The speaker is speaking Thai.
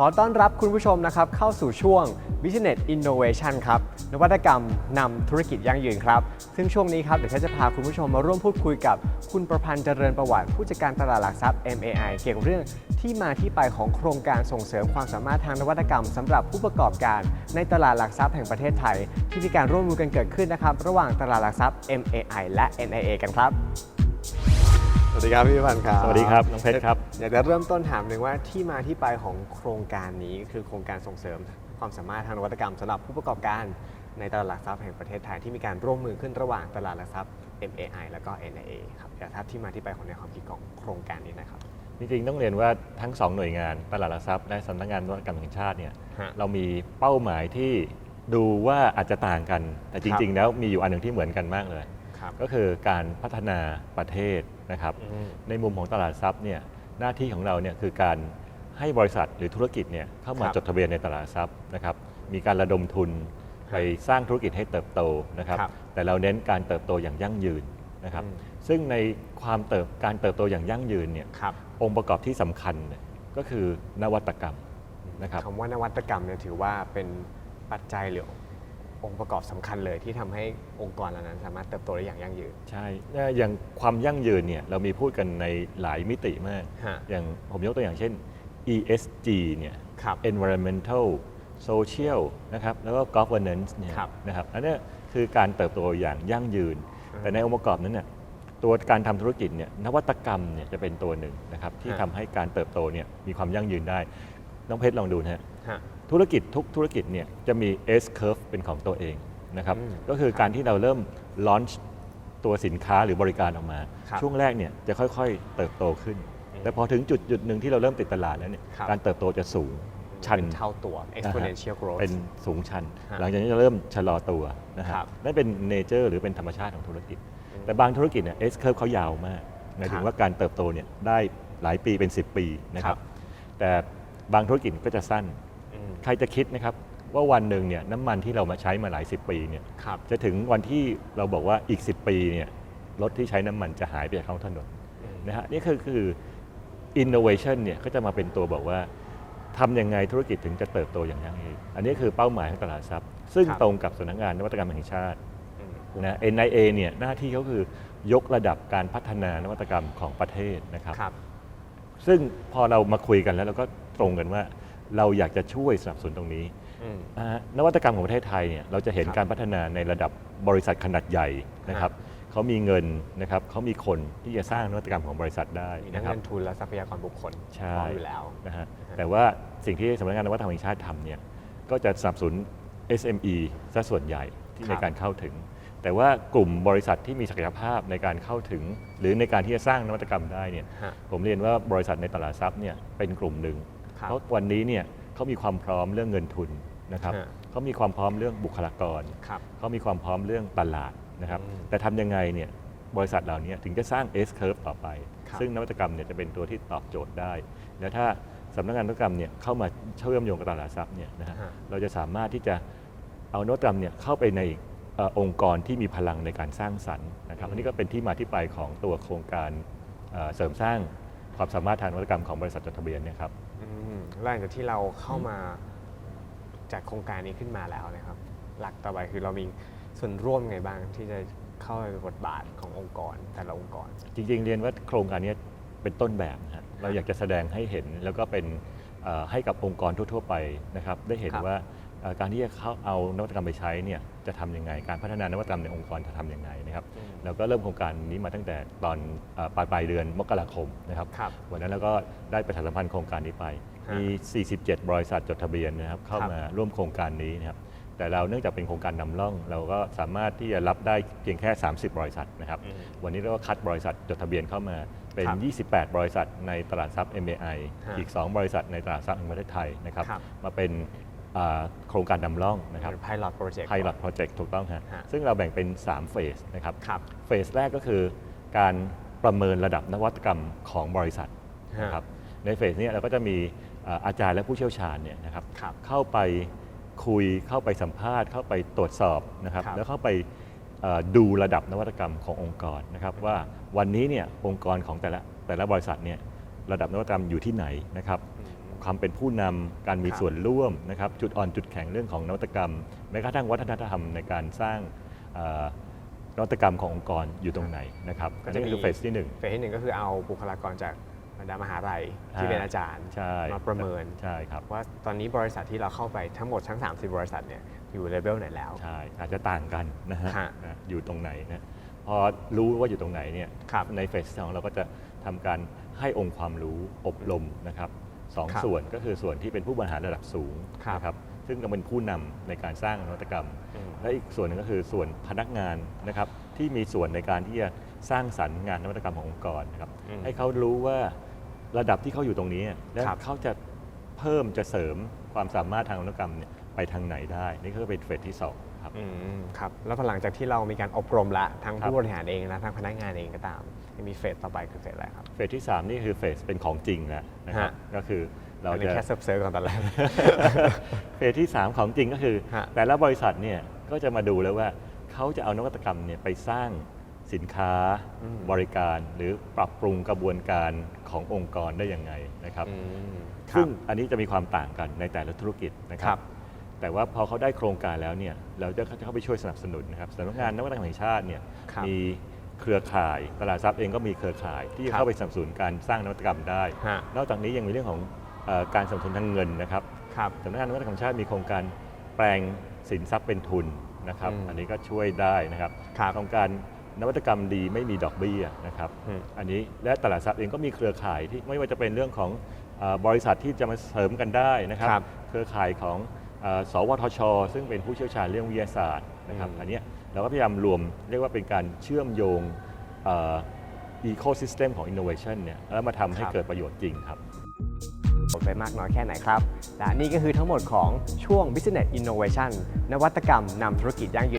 ขอต้อนรับคุณผู้ชมนะครับเข้าสู่ช่วง Business Innovation ครับนวัตกรรมนำธุรกิจยั่งยืนครับ ซึ่งช่วงนี้ครับเดี๋ยวฉันจะพาคุณผู้ชมมาร่วมพูดคุยกับคุณประพันธ์เจริญประวัติผู้จัดการตลาดหลักทรัพย์ MAI เกี่ยวกับเรื่องที่มาที่ไปของโครงการส่งเสริมความสามารถทางนวัตกรรมสำหรับผู้ประกอบการในตลาดหลักทรัพย์แห่งประเทศไทย ที่มีการร่วมมือกันเกิดขึ้นนะครับระหว่างตลาดหลักทรัพย์ MAI และ NIA กันครับ วัสดีครับพี่ประพันธ์ครับ สวัสดีครับน้องเพชรครับ อยากจะเริ่มต้นถามหนึ่งว่าที่มาที่ไปของโครงการนี้คือโครงการส่งเสริม ความสามารถทางนวัตกรรมสำหรับผู้ประกอบการในตลาดหลักทรัพย์แห่งประเทศไทยที่มีการร่วมมือขึ้นระหว่างตลาดหลักทรัพย์ MAI แล้วก็ NIA ครับอยากทราบที่มาที่ไปของในวความคิดของโครงการนี้นะครับจริงๆต้องเรียนว่าทั้งสองหน่วยงานตลาดหลักทรัพย์และสำนักงานนวัตกรรมแห่งชาติเนี่ยฮะเรามีเป้าหมายที่ดูว่าอาจจะต่างกัน แต่จริง ๆ แล้วมีอยู่อันหนึ่งที่เหมือนกันมากเลย ครับก็คือการพัฒนาประเทศนะครับอืมในมุมของตลาดทรัพย์เนี่ยหน้าที่ของเราเนี่ยคือการให้บริษัทหรือธุรกิจเนี่ยเข้ามาครับจดทะเบียนในตลาดทรัพย์นะครับ มีการระดมทุนไปสร้างธุรกิจให้เติบโตนะครับ ครับแต่เราเน้นการเติบโตอย่างยั่งยืนนะครับ อืม ซึ่งในความเติบการเติบโตอย่างยั่งยืนเนี่ยครับองค์ประกอบที่สำคัญเนี่ยก็คือนวัตกรรมนะครับ คำว่านวัตกรรมเนี่ยถือว่าเป็นปัจจัยหรือ องค์ประกอบสำคัญเลยที่ทำให้องค์กรเหล่านั้นสามารถเติบโตได้อย่างยั่งยืน ใช่เนี่ยอย่างความยั่งยืนเนี่ยเรามีพูดกันในหลายมิติมาก ฮะ อย่างผมยกตัวอย่างเช่น ESG เนี่ย ครับ environmental social นะครับ แล้วก็ governance เนี่ยครับนะครับ อันเนี้ยคือการเติบโตอย่างยั่งยืน อืมแต่ในองค์ประกอบนั้นเนี่ยตัวการทำธุรกิจเนี่ยนวัตกรรมเนี่ยจะเป็นตัวหนึ่งนะครับที่ฮะ ทำให้การเติบโตเนี่ยมีความยั่งยืนได้ น้องเพชรลองดูนะฮะฮะ ธุรกิจทุกธุรกิจเนี่ยจะมี S curve เป็นของตัวเองนะครับอืมก็คือการที่เราเริ่ม launch ตัวสินค้าหรือบริการออกมาครับช่วงแรกเนี่ยจะค่อยๆเติบโตขึ้นอืมแต่พอถึงจุดจุดหนึ่งที่เราเริ่มติดตลาดแล้วเนี่ยครับการเติบโตจะสูงชันเป็นเท่าตัว exponential growth เป็นสูงชันฮะหลังจากนี้จะเริ่มชะลอตัวนะคครัรับบนั่นเป็นเนเจอร์หรือเป็นธรรมชาติของธุรกิจอืมแต่บางธุรกิจเนี่ย S curve เขายาวมากหมายถึครังบว่าการเติบโตเนี่ยได้หลายปีเป็น 10 ปีนะคครัรับบแต่บางธุรกิจก็จะสั้นอืม ใครจะคิดนะครับว่าวันหนึ่งเนี่ยน้ำมันที่เรามาใช้มาหลายสิบปีเนี่ยครับจะถึงวันที่เราบอกว่าอีก 10 ปีเนี่ยรถที่ใช้น้ำมันจะหายไปจากท้องถนนอืมนะฮะนี่คือคือ innovation เนี่ยก็จะมาเป็นตัวบอกว่าทำยังไงธุรกิจถึงจะเติบโตอย่างยั่งยืนอันนี้คือเป้าหมายของตลาดทรัพย์ ซึ่งครับตรงกับสำนักงานนวัตกรรมแห่งชาติอืมนะ NIA เนี่ยหน้าที่เขาคือยกระดับการพัฒนานวัตกรรมของประเทศนะครับครับซึ่งพอเรามาคุยกันแล้วเราก็ตรงกันว่า เราอยากจะช่วยสนับสนุนตรงนี้อืมอ่านวัตกรรมของประเทศไทยเนี่ยเราจะเห็นครับการพัฒนาในระดับบริษัทขนาดใหญ่นะครับเขามีเงินนะครับเขามีคนที่จะสร้างนวัตกรรมของบริษัทได้มีทั้งนะครับ เงินทุนและทรัพยากรบุคคลใช่ พร้อมอยู่แล้วนะฮะฮะแต่ว่าสิ่งที่สำนักงานนวัตกรรมแห่งชาติทำเนี่ยก็จะสนับสนุน SME ซะส่วนใหญ่ที่ครับ ในการเข้าถึง แต่ว่ากลุ่มบริษัทที่มีศักยภาพในการเข้าถึง หรือในการที่จะสร้างนวัตกรรมได้เนี่ยฮะผมเรียนว่าบริษัทในตลาดทรัพย์เนี่ยเป็นกลุ่มหนึ่งครับ เพราะวันนี้เนี่ยเขามีความพร้อมเรื่องเงินทุนนะครับฮะเขามีความพร้อมเรื่องบุคลากร ครับ เขามีความพร้อมเรื่องตลาดนะครับอืมแต่ทำยังไงเนี่ยบริษัทเหล่านี้ถึงจะสร้าง S curve ต่อไป ครับ ซึ่งนวัตกรรมเนี่ยจะเป็นตัวที่ตอบโจทย์ได้ แล้วถ้าสำนักงานนวัตกรรมเนี่ยเข้ามาเชื่อมโยงกับตลาดทรัพย์เนี่ยนะฮะ ฮะ เราจะสามารถที่จะเอานวัตกรรมเนี่ยเข้าไปในเออองค์กรที่มีพลังในการสร้างสรรค์นะครับอืมอันนี้ก็เป็นที่มาที่ไปของตัวโครงการเอ่อเสริมสร้างความสามารถทางนวัตกรรมของบริษัทจดทะเบียนเนี่ยครับอืม หลังจากที่เราเข้ามาจากโครงการนี้ขึ้นมาแล้วนะครับ หลักต่อไปคือเรามีส่วนร่วมไงบ้างที่จะเข้าไปบทบาทขององค์กรแต่ละองค์กร จริงๆ เรียนว่าโครงการนี้เป็นต้นแบบนะฮะเราอยากจะแสดงให้เห็นแล้วก็เป็นเอ่อให้กับองค์กรทั่ว ๆ ไปนะครับ ได้เห็นครับว่าเอ่อ การที่จะเข้าเอานวัตกรรมไปใช้เนี่ยจะทำยังไง การพัฒนานวัตกรรมในองค์กรจะทำยังไงนะครับอืมเราก็เริ่มโครงการนี้มาตั้งแต่ตอนเอ่อปลายปลายเดือนมกราคมนะครับครับวันนั้นเราก็ได้ประชาสัมพันธ์โครงการนี้ไปฮะมี 47 บริษัทจดทะเบียนนะครับเข้าครับมาร่วมโครงการนี้นะครับแต่เราเนื่องจากเป็นโครงการนำร่อง เราก็สามารถที่จะรับได้เพียงแค่ 30 บริษัทนะครับอืมวันนี้เราก็คัดบริษัทจดทะเบียนเข้ามาเป็นครับ28 บริษัทในตลาดทรัพย์ MAI ฮะอีก 2 บริษัทในตลาดทรัพย์แห่งประเทศไทยนะครับครับมาเป็นอ่า โครงการนำร่องนะครับเป็น pilot project Pilot Project ถูกต้องฮะ ฮะซึ่งเราแบ่งเป็น 3 เฟสนะครับ ครับเฟสแรกก็คือการประเมินระดับนวัตกรรมของบริษัทนะครับ ในเฟสนี้เราก็จะมีอ่าอาจารย์และผู้เชี่ยวชาญเนี่ยนะครับ ครับ เข้าไปคุยเข้าไปสัมภาษณ์ เข้าไปตรวจสอบนะครับ ครับแล้วเข้าไปเอ่อดูระดับนวัตกรรมขององค์กรนะครับ ว่าวันนี้เนี่ยองค์กรของแต่ละแต่ละบริษัทเนี่ยระดับนวัตกรรมอยู่ที่ไหนนะครับอืม ความเป็นผู้นำการมีครับส่วนร่วมนะครับจุดอ่อนจุดแข็งเรื่องของนวัตกรรม แม้กระทั่งวัฒนธรรมในการสร้างเอ่อนวัตกรรมขององค์กรอยู่ตรงไหนนะครับก็อันจะนี้มีคือเฟสที่หนึ่งเฟสที่หนึ่งก็คือเอาบุคลากรจากบรรดามหาลัยที่อ่าเป็นอาจารย์ใช่มาประเมินใช่ครับว่าตอนนี้บริษัทที่เราเข้าไปทั้งหมดทั้ง 30 บริษัทเนี่ยอยู่เลเวลไหนแล้วใช่อาจจะต่างกันนะฮะฮะนะอยู่ตรงไหนนะพอรู้ว่าอยู่ตรงไหนเนี่ยครับในเฟสสองเราก็จะทำการให้องค์ความรู้อบรมนะครับ สองครับส่วนก็คือส่วนที่เป็นผู้บริหารระดับสูงครับนะครับซึ่งก็เป็นผู้นำในการสร้างนวัตกรรม อืม และอีกส่วนหนึงก็คือส่วนพนักงานนะครับที่มีส่วนในการที่จะสร้างสรรค์งานนวัตกรรมขององค์กรนะครับอืมให้เขารู้ว่าระดับที่เขาอยู่ตรงนี้ และครับ เขาจะเพิ่มจะเสริมความสามารถทางนวัตกรรมเนี่ยไปทางไหนได้ นี่ก็เป็นเฟสที่สองครับ อืมครับแล้วพอหลังจากที่เรามีการอบรมละทั้งครับ ผู้บริหารเองและทั้งพนักงานเองก็ตาม ยังมีเฟสต่อไปคือเฟสอะไรครับ เฟสที่ 3 นี่คือเฟสเป็นของจริงแล้วนะครับฮะ ก็คือเราอันนี้จะ แค่เซิร์ฟเซิร์ฟก่อนตอนแรก เฟสที่ 3 ของจริงก็คือ ฮะ แต่ละบริษัทเนี่ยก็จะมาดูแล้วว่าเขาจะเอานวัตกรรมเนี่ยไปสร้างสินค้าอืมบริการหรือปรับปรุงกระบวนการขององค์กรได้ยังไงนะครับอืมครับซึ่งอันนี้จะมีความต่างกันในแต่ละธุรกิจนะคครัรับ บ แต่ว่าพอเขาได้โครงการแล้วเนี่ยเราจะเข้าไปช่วยสนับสนุนนะครับสำนักงานนวัตกรรมแห่งชาติเนี่ยครับมี เครือข่ายตลาดทรัพย์เองก็มีเครือข่าย ที่จะครับเข้าไปสนับสนุนการสร้างนวัตกรรมได้ ฮะ นอกจากนี้ยังมีเรื่องของเออการสนับสนุนทางเงินนะครับครับ สำนักงานนวัตกรรมแห่งชาติมีโครงการแปลงสินทรัพย์เป็นทุนนะครับ อืมอันนี้ก็ช่วยได้นะครับครับโครงการนวัตกรรมดีไม่มีดอกเบี้ยนะครับอืม อันนี้และตลาดทรัพย์เองก็มีเครือข่ายที่ไม่ว่าจะเป็นเรื่องของเออบริษัทที่จะมาเสริมกันได้นะครับครับเครือข่ายของเออสวทช ซึ่งเป็นผู้เชี่ยวชาญเรื่องวิทยาศาสตร์นะครับ อืม อันเนี้ย เราก็พยายามรวมเรียกว่าเป็นการเชื่อมโยงอีโคซิสเต็มของ innovation เนี่ยแล้วมาทำให้ครับเกิดประโยชน์จริงครับผลไปมากน้อยแค่ไหนครับ และนี่ก็คือทั้งหมดของช่วง Business Innovation นวัตกรรมนำธุรกิจยั่งยืน